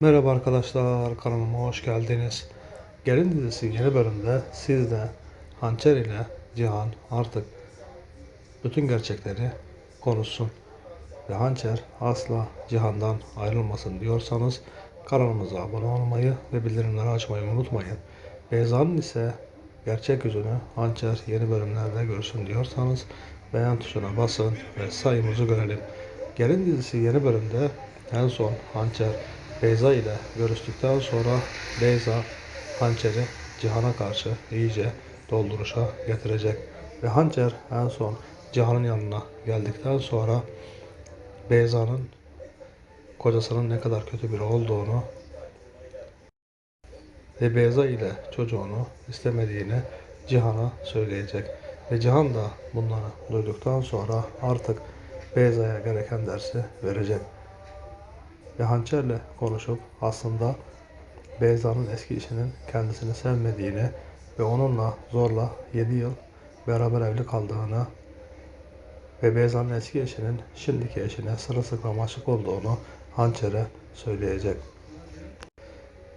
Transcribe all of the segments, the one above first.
Merhaba arkadaşlar, kanalıma hoş geldiniz. Gelin dizisi yeni bölümde sizde Hançer ile Cihan artık bütün gerçekleri konuşsun. Ve Hançer asla Cihan'dan ayrılmasın diyorsanız kanalımıza abone olmayı ve bildirimleri açmayı unutmayın. Beyza'nın ise gerçek yüzünü Hançer yeni bölümlerde görsün diyorsanız beğen tuşuna basın ve sayımızı görelim. Gelin dizisi yeni bölümde en son Hançer Beyza ile görüştükten sonra Beyza Hançer'i Cihan'a karşı iyice dolduruşa getirecek. Ve Hançer en son Cihan'ın yanına geldikten sonra Beyza'nın kocasının ne kadar kötü biri olduğunu ve Beyza ile çocuğunu istemediğini Cihan'a söyleyecek. Ve Cihan da bunları duyduktan sonra artık Beyza'ya gereken dersi verecek. Ve Hançer'le konuşup aslında Beyza'nın eski eşinin kendisini sevmediğini ve onunla zorla 7 yıl beraber evli kaldığını ve Beyza'nın eski eşinin şimdiki eşine sırılsıklam aşık olduğunu Hançer'e söyleyecek.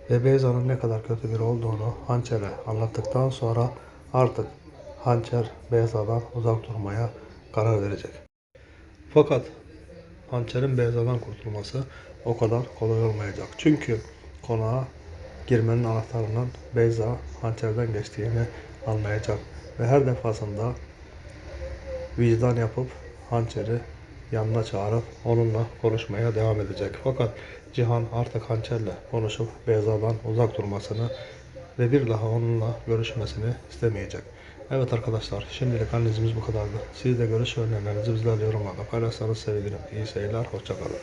Ve Beyza'nın ne kadar kötü biri olduğunu Hançer'e anlattıktan sonra artık Hançer Beyza'dan uzak durmaya karar verecek. Fakat Hançer'in Beyza'dan kurtulması o kadar kolay olmayacak. Çünkü konağa girmenin anahtarının Beyza Hançer'den geçtiğini anlayacak. Ve her defasında vicdan yapıp Hançer'i yanına çağırıp onunla konuşmaya devam edecek. Fakat Cihan artık Hançer'le konuşup Beyza'dan uzak durmasını ve bir daha onunla görüşmesini istemeyecek. Evet arkadaşlar şimdilik analizimiz bu kadardı. Siz de görüş ve önerilerinizi bizlerle yorumlarda paylaşsanız sevinirim. İyi seyirler, hoşçakalın.